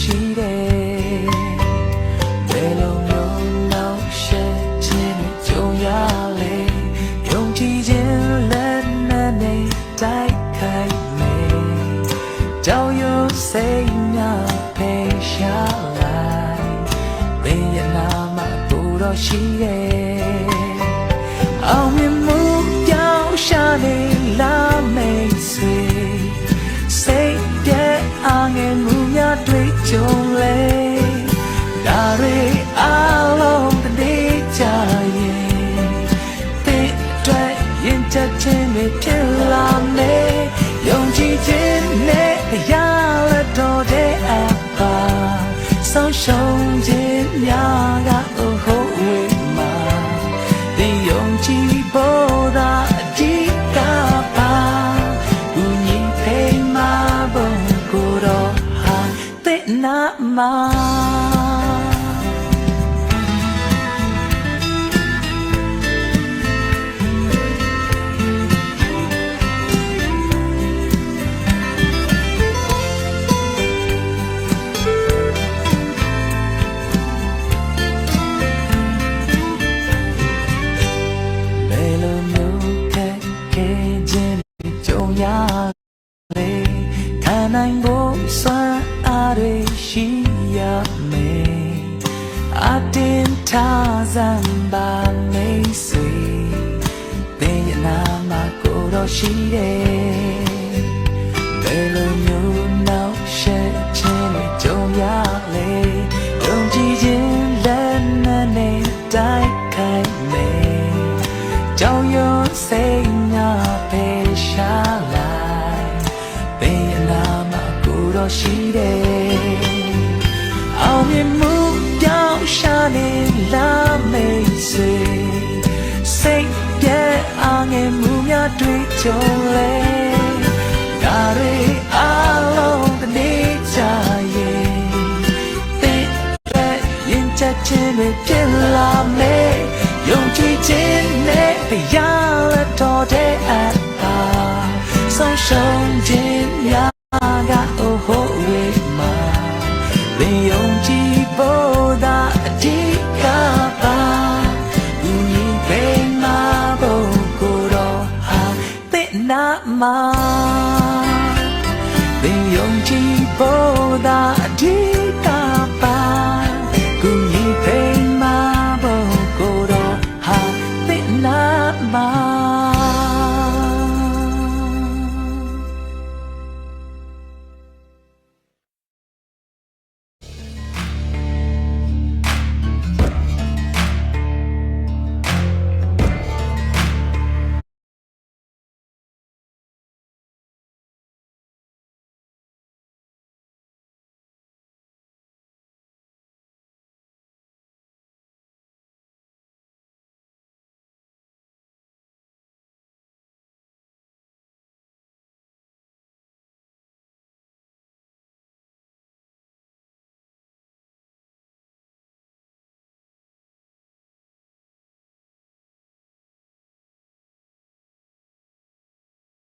ရှိတယ်ဘယ်လိုမျိုးနောက်ရှက်ခြင်းနဲ့ကြုံရလဲယုံကြည်ခြင်းလက်နဲ့နေတိုက်ခိုက်မယ်ကြောက်ရွံ့စိတ်များဖေရှားလိုက်သင်ရဲ့နာမကိုတော့ရှိတယ် မှုများတွေ့ကြုံလေဒါတွေအားလုံးတနေ့ကြရင်တဲ့အတွက်ရင်ချက်ချင်းတွေဖြစ်လာမယ်ယုံ တွေကြုံရလဲခံနိုင်ဖို့စွမ်းအားတွေရှိရမယ်အတင်ထားစံပါမိတ်ဆွေသင်ရဲ့နာမကိုတော့ရှိတယ်ဘယ်လိုမျိုးနောက်ရှက်ခြင်းတွေကြုံရလဲယုံကြည်ခြင်းလက်နဲ့နဲ့တိုက် တော့ရှိတယ်အောင်မြင်မှုပြောင်းရှာနေလာမိတ်ဆွေစိတ်ပြည့်အားငယ်မှုများတွေ့ကြုံလေဒါတွေအားလုံးတနေ့ကြရင်တဲ့တဲ့ရင်ချက်ချင်းတွေဖြစ်လာမယ်ယုံကြည်ခြင်းနဲ့တရားလက်တော်တဲ့အပါဆုံးရှုံးခြင်းများ လင်ယုံကြည်ဖို့သာအဓိကပါဘူကြီးပေမှာဘုံကိုတော့ဟာတဲ့နာမှာလင်ယုံကြည်ဖို့သာအဓိကပါဘူကြီးပေမှာဘုံကိုတော့ဟာတဲ့နာမှာ